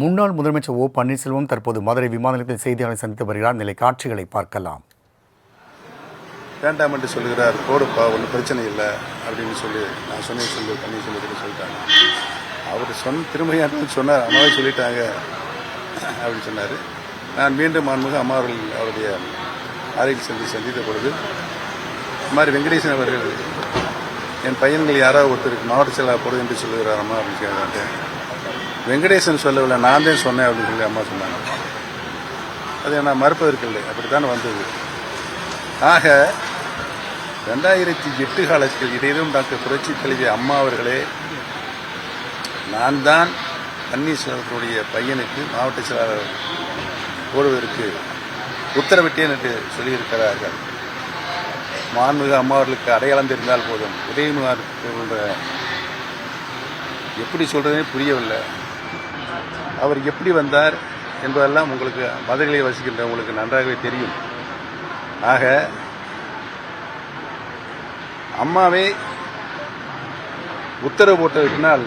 முன்னாள் முதலமைச்சர் ஓ பன்னீர்செல்வம் தற்போது மதுரை விமான நிலையத்தில் செய்தியாளரை சந்தித்து வருகிறார். நிலை காட்சிகளை பார்க்கலாம். வேண்டாம் என்று சொல்லுகிறார் போடுப்பா ஒன்றும் பிரச்சனை இல்லை அப்படின்னு சொல்லி நான் சொன்னேன் சொல்லு பண்ணி சொல்லி சொல்லிட்டாங்க. அவர் சொன்ன திரும்பியாட்டு சொன்னார். அம்மாவே சொல்லிட்டாங்க அப்படின்னு சொன்னார். நான் மீண்டும் மாண்புக அம்மா அவர்கள் அவருடைய அறையில் சென்று சந்தித்த பொழுது இந்த மாதிரி வெங்கடேசன் அவர்கள் என் பையன்கள் யாராவது ஒருத்தருக்கு மாவட்ட செயலாளர் போடுது என்று சொல்லுகிறார் அம்மா அப்படின்னு கேட்டாங்க. வெங்கடேசன் சொல்லவில்லை நான் தான் சொன்னேன் அப்படின்னு சொல்லி அம்மா சொன்னாங்க. அதை நான் மறுப்பதற்கு இல்லை அப்படித்தான் வந்தது. ஆக ரெண்டாயிரத்தி எட்டு காலத்தில் இடையிலும் டாக்டர் புரட்சி தலைவி அம்மா அவர்களே நான் தான் பன்னீர்செல்வத்தினுடைய பையனுக்கு மாவட்ட செயலாளர் போடுவதற்கு உத்தரவிட்டேன் என்று சொல்லியிருக்கிறார்கள். மாண்புமிகு அம்மா அவர்களுக்கு அடையாளம் தெரிந்தால் போதும். உதயகுமார் எப்படி சொல்றதே புரியவில்லை. அவர் எப்படி வந்தார் என்பதெல்லாம் உங்களுக்கு மதுரையில் வசிக்கின்ற உங்களுக்கு நன்றாகவே தெரியும். ஆக அம்மாவே உத்தரவு போட்டதற்கினால்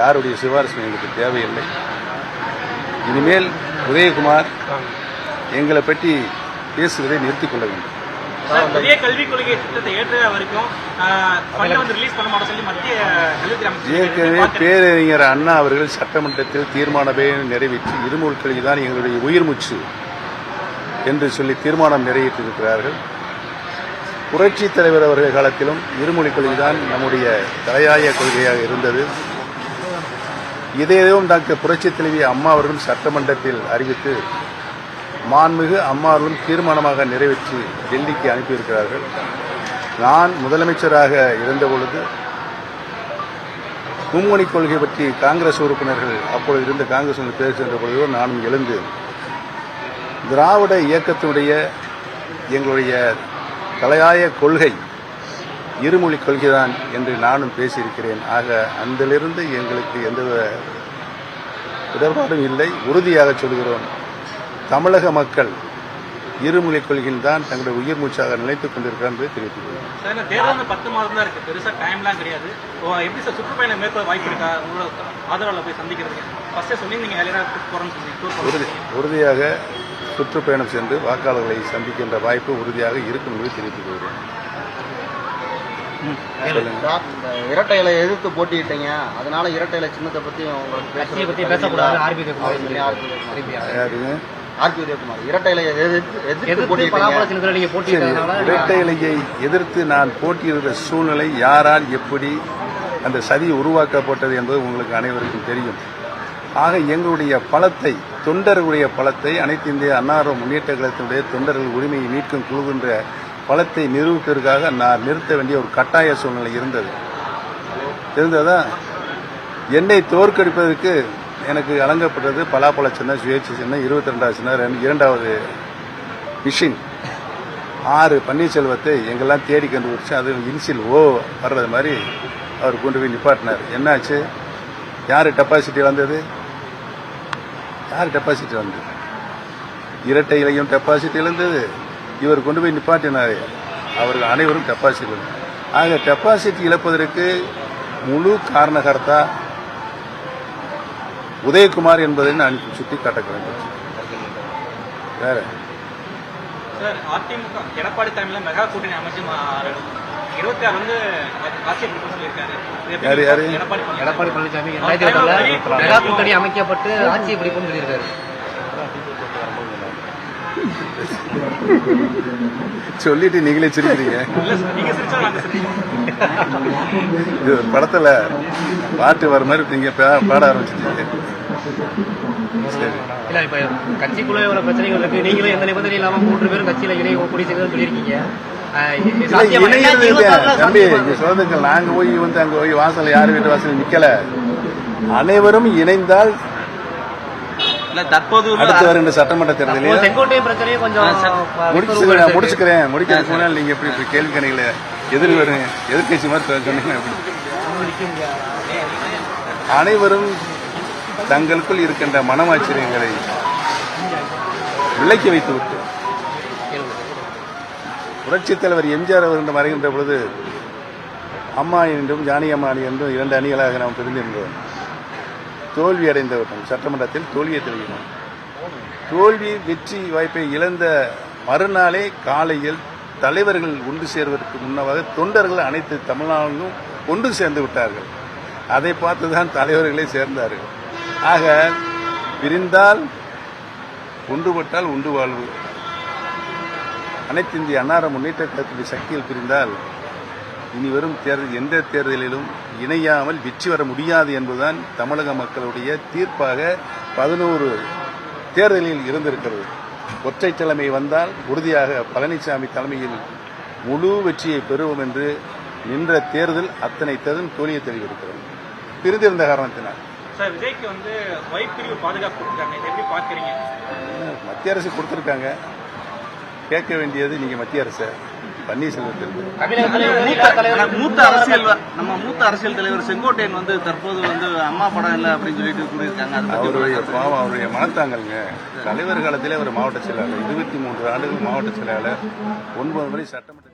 யாருடைய சிபாரிசு எங்களுக்கு தேவையில்லை. இனிமேல் உதயகுமார் எங்களை பற்றி பேசுவதை நிறுத்திக் கொள்ள வேண்டும். புதிய கல்விக் கொள்கை திட்டத்தை ஏற்ற வரைக்கும் ஃபண்ட் வந்து ரிலீஸ் பண்ண மாட்டோம் சொல்லி மத்திய கல்வித்துறை அமைச்சர் ஏற்கனவே பேரறிஞர் அண்ணா அவர்கள் சட்டமன்றத்தில் தீர்மானமே நிறைவேற்றி இருமொழி கல்விதான் எங்களுடைய உயிர் மூச்சு என்று சொல்லி தீர்மானம் நிறைவேற்றியிருக்கிறார்கள். புரட்சி தலைவர் அவர்கள் காலத்திலும் இருமொழி கல்விதான் நம்முடைய தலையாய கொள்கையாக இருந்தது. இதையும் டாக்டர் புரட்சி தலைவி அம்மா அவர்களும் சட்டமன்றத்தில் அறிவித்து மாண்புமிகு அம்மாவர்களும் தீர்மானமாக நிறைவேற்றி டெல்லிக்கு அனுப்பியிருக்கிறார்கள். நான் முதலமைச்சராக இருந்தபொழுது மும்மொழி கொள்கை பற்றி காங்கிரஸ் உறுப்பினர்கள் அப்பொழுது இருந்த காங்கிரஸ் பேசுகின்ற பொழுது நானும் எழுந்து திராவிட இயக்கத்தினுடைய எங்களுடைய தலையாய கொள்கை இருமொழி கொள்கைதான் என்று நானும் பேசியிருக்கிறேன். ஆக அந்திலிருந்து எங்களுக்கு எந்தவித இடர்பாடும் இல்லை. உறுதியாக சொல்கிறோம். தமிழக மக்கள் இருமொழி கொள்கையில் தான் தங்களுடைய உயிர் மூச்சாக நிலைத்துக் கொண்டிருக்கிறார் என்று தெரிவித்துக் கொள்கிறேன். தேர்தல் பத்து மாதம் தான் இருக்கு. பெருசா டைம்லாம் கிடையாது. ஓ, எப்படி சார் சுற்றுப்பயணம் மேற்கொள்ள வாய்ப்பு இருக்கா? உங்களோட போய் சந்திக்கிறதுக்கு ஃபர்ஸ்டே சொல்லி டூர் உறுதி உறுதியாக சுற்றுப்பயணம் சென்று வாக்காளர்களை சந்திக்கின்ற வாய்ப்பு உறுதியாக இருக்கும் என்று தெரிவித்துக் கொள்கிறேன். இரட்டை இலை எதிர்த்து போட்டியிட்டீங்க. அதனால இரட்டை இலை சின்னத்தை பத்தி உங்களுக்கு பேசக்கூடாது உதயகுமார் இரட்டை இலையை எதிர்த்து இரட்டை இலையை நான் போட்டியிடுற சூழ்நிலை யாரால் எப்படி அந்த சதி உருவாக்கப்பட்டது என்பது உங்களுக்கு அனைவருக்கும் தெரியும். ஆக எங்களுடைய பலத்தை தொண்டர்களுடைய பலத்தை அனைத்து இந்திய அன்னார முன்னேற்ற கழகத்தினுடைய தொண்டர்கள் உரிமையை மீட்கும் குழுகின்ற பலத்தை நிரூபிப்பதற்காக நான் நிறுத்த வேண்டிய ஒரு கட்டாய சூழ்நிலை இருந்தது. இருந்ததா? என்னை தோற்கடிப்பதற்கு எனக்கு வழங்கப்பட்டது பலாப்பழ சின்ன சுயேட்சை சின்ன இருபத்தி ரெண்டாவது சின்ன ரெண்டு- இரண்டாவது மிஷின். ஆறு பன்னீர்செல்வத்தை எங்கெல்லாம் தேடி கண்டுபிடிச்சு அது இன்சில் ஓ வர்றது மாதிரி அவர் கொண்டு போய் நிப்பாட்டினார். என்னாச்சு? யார் டெபாசிட்டி வந்தது? யார் டெபாசிட்டி வந்தது? இரட்டை இலையும் டெபாசிட்டி இழந்தது இவர் கொண்டு போய் நிப்பாட்டினார். அவர்கள் அனைவரும் டெபாசிட்டி ஆக டெபாசிட்டி இழப்பதற்கு முழு காரணகர்த்தா உதயகுமார் என்பதை நான் சுட்டி காட்ட வேண்டும் வேற சார் அதிமுக எடப்பாடி தலைமையில மெகா கூட்டணி அமைச்சு இருபத்தி ஆறு வந்து? எடப்பாடி பழனிசாமி. மெகா கூட்டணி அமைக்கப்பட்டு ஆட்சியை பிடிப்புன்னு சொல்லியிருக்காரு சொல்லிட்டு நீங்களே சிரிக்கிறீங்க. இது படத்துல பாட்டு வர மாதிரி நீங்க பாட ஆரம்பிச்சிட்டீங்க. சரி. இல்ல இப்ப கட்சிக்குள்ள எவ்வளவு பிரச்சனைகள் இருக்கு. நீங்களும் எந்த நிபந்தனை இல்லாம மூன்று பேரும் கட்சியில இணைய கூடி சொல்லியிருக்கீங்க. இருபத்தாறுல தம்பி சொல்றதுக்கு நாங்க போய் வந்து அங்க போய் வாசல் யார் வீட்டு வாசல் நிக்கல. அனைவரும் இணைந்தால் இல்ல தற்போது அடுத்து வருகின்ற சட்டமன்ற தேர்தலில் கொஞ்சம் முடிச்சுக்கிறேன் முடிக்கிறதுக்கு முன்னால் நீங்க எப்படி இப்படி கேள்வி கணைகளை எதிர் வரும் எதிர்கட்சி மாதிரி சொன்னீங்க அனைவரும் தங்களுக்குள் இருக்கின்ற மனமாச்சரியங்களை விலக்கி வைத்துவிட்டு புரட்சித் தலைவர் எம்ஜிஆர் அவர்கள் மறைகின்ற பொழுது அம்மா என்றும் ஜானகி அம்மா அணி என்றும் இரண்டு அணிகளாக நாம் பிரிந்திருந்தோம். தோல்வி அடைந்தவர்கள் சட்டமன்றத்தில் தோல்வியை தெரிவிக்கணும். தோல்வி வெற்றி வாய்ப்பை இழந்த மறுநாளே காலையில் தலைவர்கள் ஒன்று சேர்வதற்கு முன்னதாக தொண்டர்கள் அனைத்து தமிழ்நாட்டிலும் ஒன்று சேர்ந்து விட்டார்கள். அதை பார்த்து தான் தலைவர்களே சேர்ந்தார்கள். ஆக பிரிந்தால் ஒன்றுபட்டால் உண்டு வாழ்வு. அனைத்து இந்திய அன்னார முன்னேற்ற கழகத்துடைய சக்தியில் பிரிந்தால் இனி வரும் தேர்தல் எந்த தேர்தலிலும் இணையாமல் வெற்றி வர முடியாது என்பதுதான் தமிழக மக்களுடைய தீர்ப்பாக பதினோரு தேர்தலில் இருந்திருக்கிறது. ஒற்றை தலைமை வந்தால் உறுதியாக பழனிசாமி தலைமையில் முழு வெற்றியை பெறுவோம் என்று நின்ற தேர்தல் அத்தனை தேர்தலும் தோல்வியை தெரிவித்திருக்கிறது பிரிந்திருந்த காரணத்தினால். மத்திய அரசு கொடுத்துருக்காங்க. கேட்க வேண்டியது நீங்க மத்திய அரசு. பன்னீர்செல்வத்திற்கு. மூத்த அரசியல் நம்ம மூத்த அரசியல் தலைவர் செங்கோட்டையன் வந்து தற்போது வந்து அம்மா படம் இல்லை அப்படின்னு சொல்லிட்டு கூறியிருக்காங்க. அவருடைய பாவம் அவருடைய மனத்தாங்கல்ங்க. தலைவர் காலத்திலே அவர் மாவட்ட செயலாளர் இருபத்தி மூன்று ஆண்டுகள் மாவட்ட செயலாளர் ஒன்பது முறை சட்டமன்ற